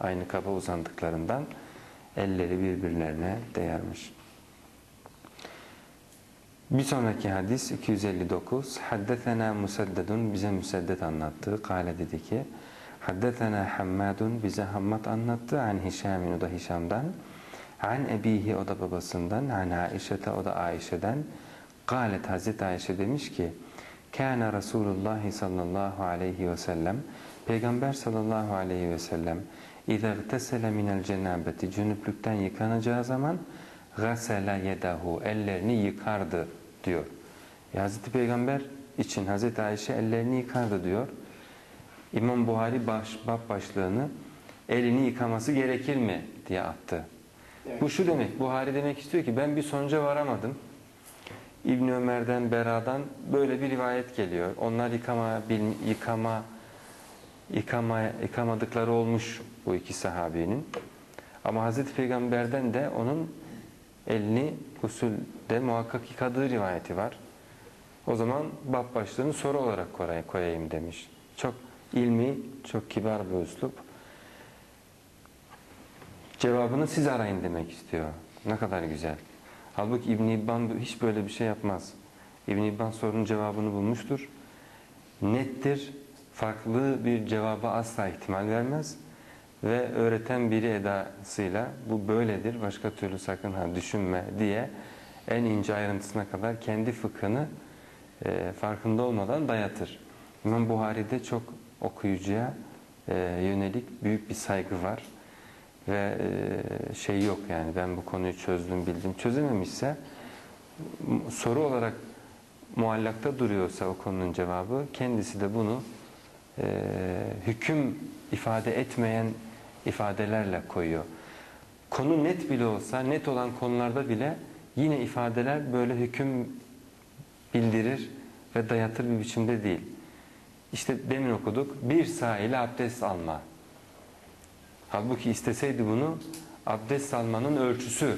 aynı kaba uzandıklarından elleri birbirlerine değermiş. Bir sonraki hadis 259. Haddetena Musaddedun bize Müseddet anlattı. Kale dedi ki Haddetena Hammadun bize Hammad anlattı. An Hişamin o da Hişam'dan. An Ebihi o da babasından. An Aişete o da Ayşe'den. Galet Hazreti Ayşe demiş ki Kâne Resulullah sallallahu aleyhi ve sellem Peygamber sallallahu aleyhi ve sellem اِذَا اغْتَسَلَ مِنَ الْجَنَابَةِ Cünüplükten yıkanacağı zaman غَسَلَ يَدَهُ Ellerini yıkardı diyor. Ya Hazreti Peygamber için Hazreti Ayşe ellerini yıkardı diyor. İmam Buhari baş, bab başlığını elini yıkaması gerekir mi diye attı. Evet. Bu şu demek, Buhari demek istiyor ki ben bir sonuca varamadım. İbn Ömer'den, Bera'dan böyle bir rivayet geliyor. Onlar yıkama, bil- yıkama, yıkama, yıkamadıkları olmuş bu iki sahabinin. Ama Hazreti Peygamber'den de onun elini usulde muhakkak yıkadığı rivayeti var. O zaman bab başlığını soru olarak koyayım, koyayım demiş. Çok ilmi, çok kibar bir üslup. Cevabını siz arayın demek istiyor. Ne kadar güzel. Halbuki İbn İbban hiç böyle bir şey yapmaz. İbn İbban sorunun cevabını bulmuştur. Nettir. Farklı bir cevaba asla ihtimal vermez. Ve öğreten biri edasıyla bu böyledir, başka türlü sakın ha düşünme diye en ince ayrıntısına kadar kendi fıkhını e, farkında olmadan dayatır. İmam Buhari'de çok okuyucuya e, yönelik büyük bir saygı var ve e, şey yok yani ben bu konuyu çözdüm bildim çözememişse soru olarak muallakta duruyorsa o konunun cevabı kendisi de bunu e, hüküm ifade etmeyen ifadelerle koyuyor. Konu net bile olsa net olan konularda bile yine ifadeler böyle hüküm bildirir ve dayatır bir biçimde değil. İşte demin okuduk bir sağ ile abdest alma. Halbuki isteseydi bunu abdest almanın ölçüsü,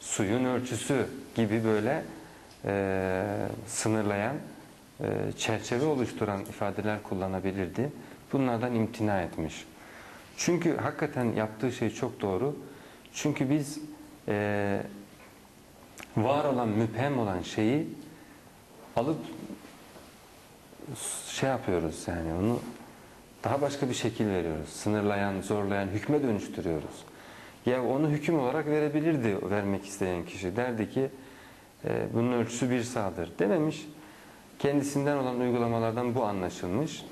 suyun ölçüsü gibi böyle e, sınırlayan, e, çerçeve oluşturan ifadeler kullanabilirdi. Bunlardan imtina etmiş. Çünkü hakikaten yaptığı şey çok doğru. Çünkü biz e, var olan, müphem olan şeyi alıp şey yapıyoruz yani onu daha başka bir şekil veriyoruz. Sınırlayan, zorlayan, hükme dönüştürüyoruz. Ya onu hüküm olarak verebilirdi vermek isteyen kişi. Derdi ki e, bunun ölçüsü bir sağdır dememiş. Kendisinden olan uygulamalardan bu anlaşılmış.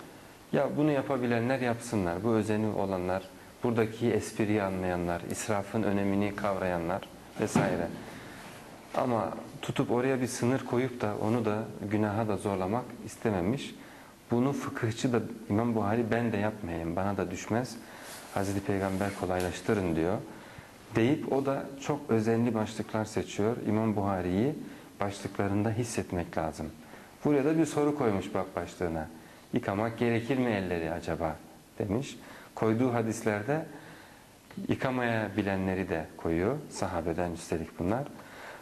Ya bunu yapabilenler yapsınlar. Bu özeni olanlar, buradaki espriyi anlayanlar, israfın önemini kavrayanlar vesaire. Ama tutup oraya bir sınır koyup da onu da günaha da zorlamak istememiş. Bunu fıkıhçı da İmam Buhari ben de yapmayayım bana da düşmez. Hazreti Peygamber kolaylaştırın diyor. Deyip o da çok özenli başlıklar seçiyor. İmam Buhari'yi başlıklarında hissetmek lazım. Buraya da bir soru koymuş bak başlığına. Yıkamak gerekir mi elleri acaba demiş. Koyduğu hadislerde yıkamaya bilenleri de koyuyor. Sahabeden üstelik bunlar.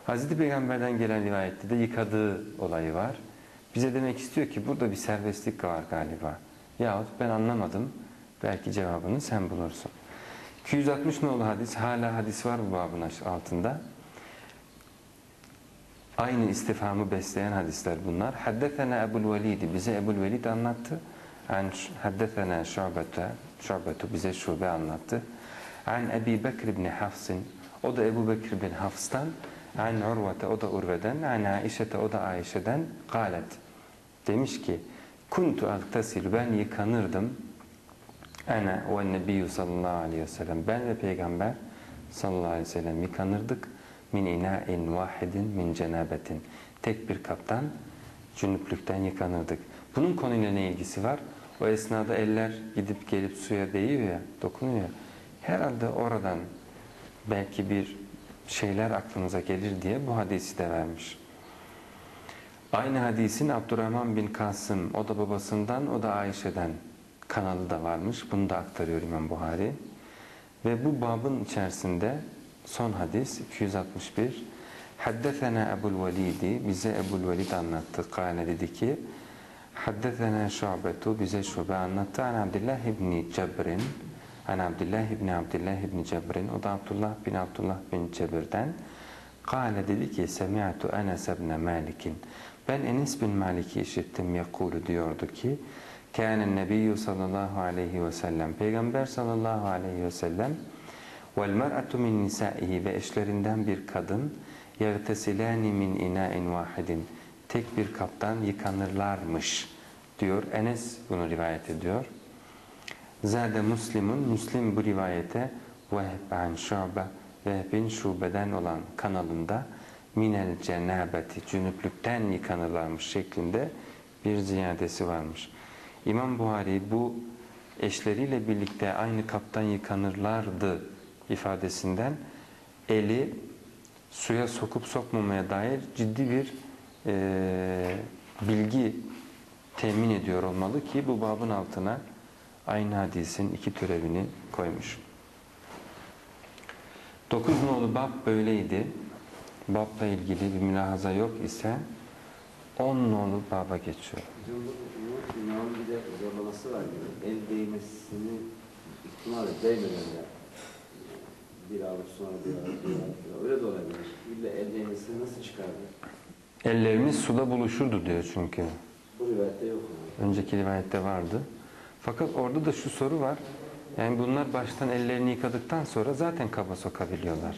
Hazreti Peygamber'den gelen rivayette de yıkadığı olayı var. Bize demek istiyor ki burada bir serbestlik var galiba. Yahut ben anlamadım. Belki cevabını sen bulursun. 260 nolu hadis. Hala hadis var bu babın altında. Aynı istifamı besleyen hadisler bunlar. Haddetena Ebul Velidi. Bize Ebul Velid anlattı. An haddetena Şu'bete. Şu'betu bize Şube anlattı. An Ebi Bekir ibn Hafs'in. O da Ebu Bekir bin Hafs'tan. An Urvete. O da Urve'den. An Aişete. O da Ayşe'den. Galet. Demiş ki Kuntu agtasil. Ben yıkanırdım. Ana ve nebiyyü sallallahu aleyhi ve sellem. Ben ve peygamber sallallahu aleyhi ve sellem yıkanırdık. Min ina'in vahidin min cenabetin. Tek bir kaptan cünüplükten yıkanırdık. Bunun konuyla ne ilgisi var? O esnada eller gidip gelip suya değiyor ya, dokunuyor. Herhalde oradan belki bir şeyler aklınıza gelir diye bu hadisi de vermiş. Aynı hadisin Abdurrahman bin Kasım, o da babasından, o da Ayşe'den kanalı da varmış. Bunu da aktarıyor İmam Buhari. Ve bu babın içerisinde son hadis 261 Haddesena Ebul Velidi bize Ebul Velid anlattı. Kale dedi ki Haddesena Şu'betu bize Şube anlattı. An Abdullah ibn Cebrin An Abdullah ibn Abdullah ibn Cebr'in o da Abdullah bin Abdullah bin Cebir'den Kale dedi ki Semi'tu Enes ibn Malik'in Ben Enes bin Malik'i işittim yakulu diyordu ki Kânen nebiyyü sallallahu aleyhi ve sellem Peygamber sallallahu aleyhi ve sellem Vel mer'atu min nisaihi ve eşlerinden bir kadın yertesilani min ina'in vahidin tek bir kaptan yıkanırlarmış diyor. Enes bunu rivayet ediyor. Zade Müslim'un Müslim bu rivayete Vehb an Şu'be Vehb'in şubeden olan kanalında minel cenabeti cünüplükten yıkanırlarmış şeklinde bir ziyadesi varmış. İmam Buhari bu eşleriyle birlikte aynı kaptan yıkanırlardı ifadesinden eli suya sokup sokmamaya dair ciddi bir e, bilgi temin ediyor olmalı ki bu babın altına aynı hadisin iki türevini koymuş. Dokuz nolu bab böyleydi. Babla ilgili bir mülahaza yok ise on nolu baba geçiyor. Yunan'ın bir de zorlaması var gibi. El değmesini ihtimal değmeden de bir avuç sonra bir avuç, bir avuç. Öyle de olabilir. İlla el değmesini nasıl çıkardı? Ellerimiz suda buluşurdu diyor çünkü. Bu rivayette yok mu? Önceki rivayette vardı. Fakat orada da şu soru var. Yani bunlar baştan ellerini yıkadıktan sonra zaten kaba sokabiliyorlar.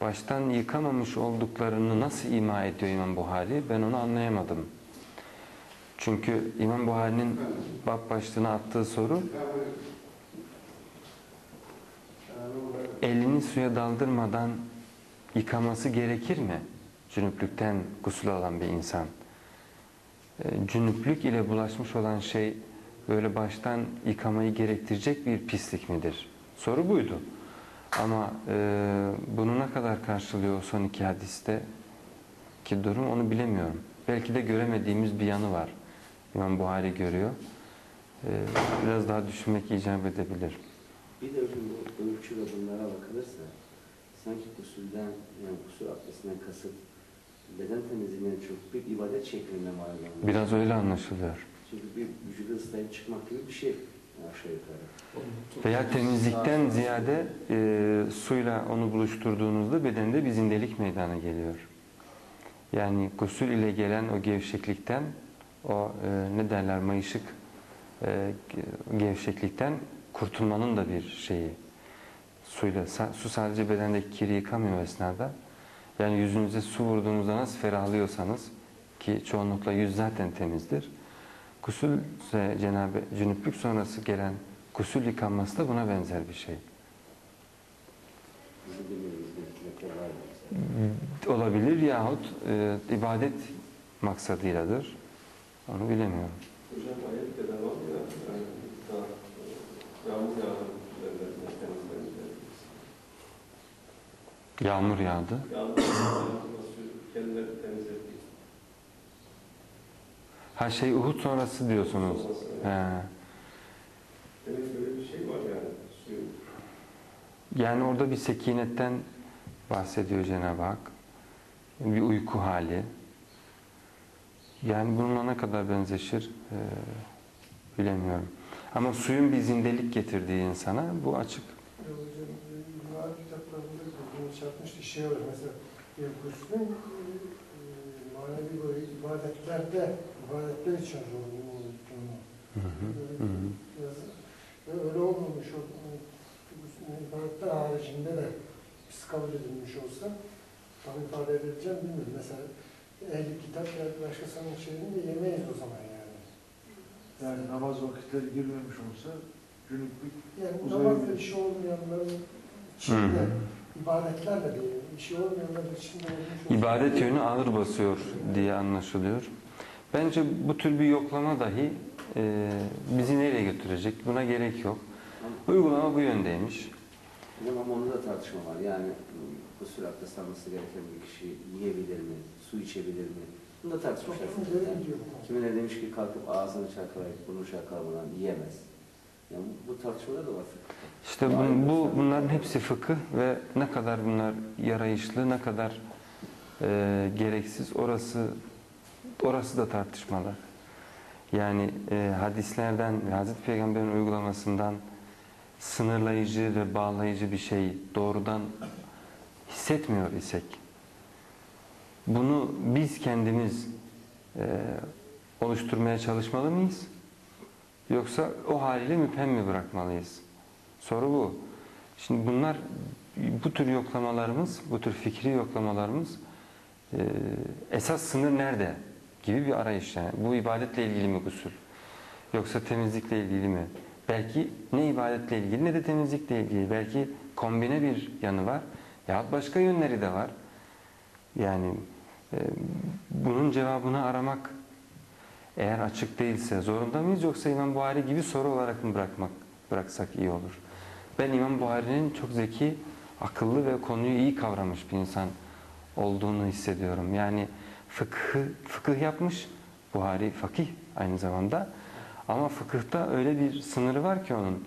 Baştan yıkamamış olduklarını nasıl ima ediyor İmam Buhari? Ben onu anlayamadım. Çünkü İmam Buhari'nin bab başlığına attığı soru elini suya daldırmadan yıkaması gerekir mi? Cünüplükten gusül alan bir insan. E, Cünüplük ile bulaşmış olan şey böyle baştan yıkamayı gerektirecek bir pislik midir? Soru buydu. Ama e, bunu ne kadar karşılıyor son iki hadiste ki durum onu bilemiyorum. Belki de göremediğimiz bir yanı var. İmam Buhari görüyor. E, biraz daha düşünmek icap edebilir. Bir de hocam bu ölçü ve bunlara bakılırsa sanki gusülden yani gusül abdestinden kasıt beden temizliğinden çok bir ibadet şeklinde var. Biraz öyle anlaşılıyor. Çünkü bir vücudu ıslayıp çıkmak gibi bir şey. Veya temizlikten ziyade e, suyla onu buluşturduğunuzda bedende bir zindelik meydana geliyor. Yani gusül ile gelen o gevşeklikten, o e, ne derler mayışık e, ge- gevşeklikten kurtulmanın da bir şeyi. Suyla, su sadece bedendeki kiri yıkamıyor esnada. Yani yüzünüze su vurduğunuzda nasıl ferahlıyorsanız ki çoğunlukla yüz zaten temizdir. Gusül ise Cenab-ı Cünüplük sonrası gelen gusül yıkanması da buna benzer bir şey. Olabilir yahut e, ibadet maksadıyladır. Onu bilemiyorum. Hocam ayet de devam ya. Yani daha e, yağmur yağdı. Yağmur yağdı. Yağmur yağdı kendileri. Ha şey Uhud sonrası diyorsunuz. Sonrası, evet. He. Demek böyle bir şey var yani. Yani orada bir sekinetten bahsediyor Cenab-ı Hak. Bir uyku hali. Yani bununla ne kadar benzeşir e, bilemiyorum. Ama suyun bir zindelik getirdiği insana bu açık. Hocam, kitaplarında da bunu çarpmıştı şey var mesela e, Guslün e, manevi böyle ibadetlerde için zorunlu olduğunu Hı hı. Ve öyle olmamış o Guslün ibadetler haricinde de biz kabul edilmiş olsa tam ifade edileceğim bilmiyorum. Mesela ehli kitap ya başkasının şeyini de yemeyiz o zaman yani. Yani namaz vakitleri girmemiş olsa günlük Yani Uzay- namazda işi olmayanların içinde ibadetler de değil, işi olmayanların içinde olmuş olsa- İbadet yönü ağır basıyor diye anlaşılıyor. Bence bu tür bir yoklama dahi e, bizi nereye götürecek? Buna gerek yok. Uygulama bu yöndeymiş. Hocam ama onda da tartışma var. Yani gusül abdest alması gereken bir kişi yiyebilir mi? Su içebilir mi? Bunda tartışmışlar. Gidiyor. Kimileri demiş ki kalkıp ağzını çalkalayıp burnu çalkalamadan yiyemez. Yani bu, bu tartışmalar da var. İşte bu, bu bunların hepsi fıkıh ve ne kadar bunlar yarayışlı, ne kadar e, gereksiz orası orası da tartışmalı. Yani e, hadislerden Hazreti Peygamber'in uygulamasından sınırlayıcı ve bağlayıcı bir şey doğrudan hissetmiyor isek bunu biz kendimiz e, oluşturmaya çalışmalı mıyız? Yoksa o haliyle müphem mi bırakmalıyız? Soru bu. Şimdi bunlar bu tür yoklamalarımız, bu tür fikri yoklamalarımız e, esas sınır nerede gibi bir arayış yani. Bu ibadetle ilgili mi gusül? Yoksa temizlikle ilgili mi? Belki ne ibadetle ilgili ne de temizlikle ilgili. Belki kombine bir yanı var. Ya başka yönleri de var. Yani e, bunun cevabını aramak eğer açık değilse zorunda mıyız yoksa İmam Buhari gibi soru olarak mı bırakmak bıraksak iyi olur? Ben İmam Buhari'nin çok zeki, akıllı ve konuyu iyi kavramış bir insan olduğunu hissediyorum. Yani fıkıh, fıkıh yapmış, Buhari fakih aynı zamanda. Ama fıkıhta öyle bir sınırı var ki onun.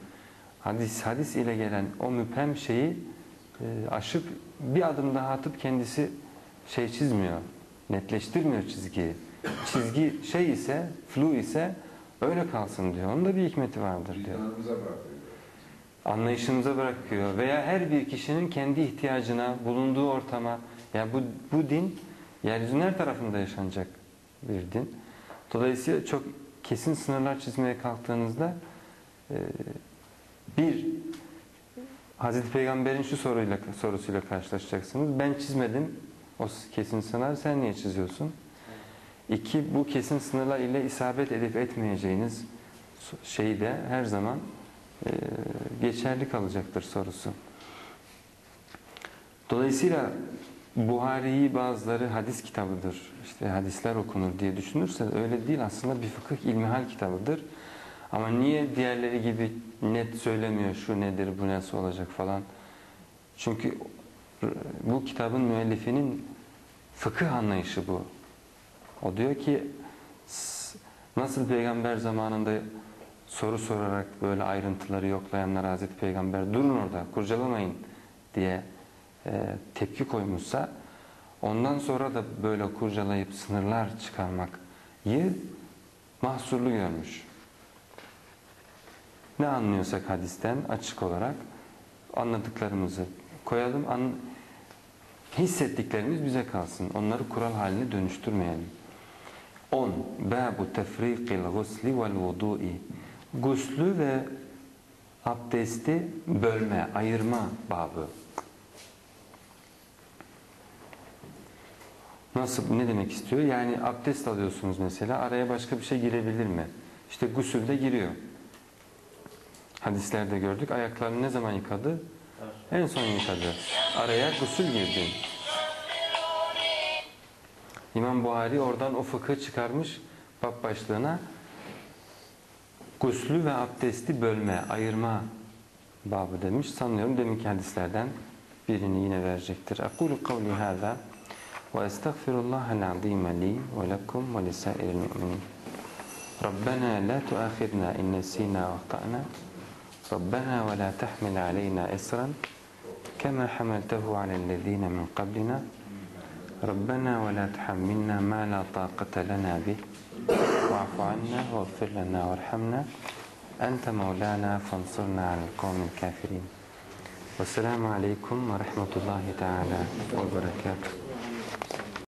Hadis, hadis ile gelen o müphem şeyi e, aşıp bir adım daha atıp kendisi şey çizmiyor, netleştirmiyor çizgiyi. Çizgi şey ise, flu ise öyle kalsın diyor. Onun da bir hikmeti vardır diyor. Anlayışımıza bırakıyor. Veya her bir kişinin kendi ihtiyacına, bulunduğu ortama. Yani bu, bu din yeryüzünün her tarafında yaşanacak bir din. Dolayısıyla çok kesin sınırlar çizmeye kalktığınızda e, bir Hazreti Peygamber'in şu soruyla sorusuyla karşılaşacaksınız. Ben çizmedim o kesin sınır. Sen niye çiziyorsun? İki, bu kesin sınırlar ile isabet edip etmeyeceğiniz şeyi de her zaman e, geçerli kalacaktır sorusu. Dolayısıyla Buhari'yi bazıları hadis kitabıdır, işte hadisler okunur diye düşünürse öyle değil aslında bir fıkıh ilmihal kitabıdır. Ama niye diğerleri gibi net söylemiyor şu nedir bu nasıl olacak falan. Çünkü bu kitabın müellifinin fıkıh anlayışı bu. O diyor ki nasıl peygamber zamanında soru sorarak böyle ayrıntıları yoklayanlar Hazreti Peygamber durun orada kurcalamayın diye e, tepki koymuşsa ondan sonra da böyle kurcalayıp sınırlar çıkarmayı mahsurlu görmüş. Ne anlıyorsak hadisten açık olarak anladıklarımızı koyalım. An hissettiklerimiz bize kalsın. Onları kural haline dönüştürmeyelim. 10. Babu tefrikil gusli vel vudu'i. Guslü ve abdesti bölme, ayırma babı. Nasıl, ne demek istiyor? Yani abdest alıyorsunuz mesela, araya başka bir şey girebilir mi? İşte gusül de giriyor. Hadislerde gördük. Ayaklarını ne zaman yıkadı? En son yıkadı. Araya gusül girdi. İmam Buhari oradan o fıkı çıkarmış bab başlığına guslü ve abdesti bölme, ayırma babı demiş. Sanıyorum deminki hadislerden birini yine verecektir. Ekulu kavli hâzâ وأستغفر الله العظيم لي ولكم ولسائر المؤمنين. ربنا لا تؤاخذنا إن نسينا وأخطأنا. ربنا ولا تحمل علينا إسرا كما حملته على الذين من قبلنا. ربنا ولا تحملنا ما لا طاقة لنا به. واعف عنا واغفر لنا وارحمنا. أنت مولانا فانصرنا على القوم الكافرين. والسلام عليكم ورحمة الله تعالى وبركاته.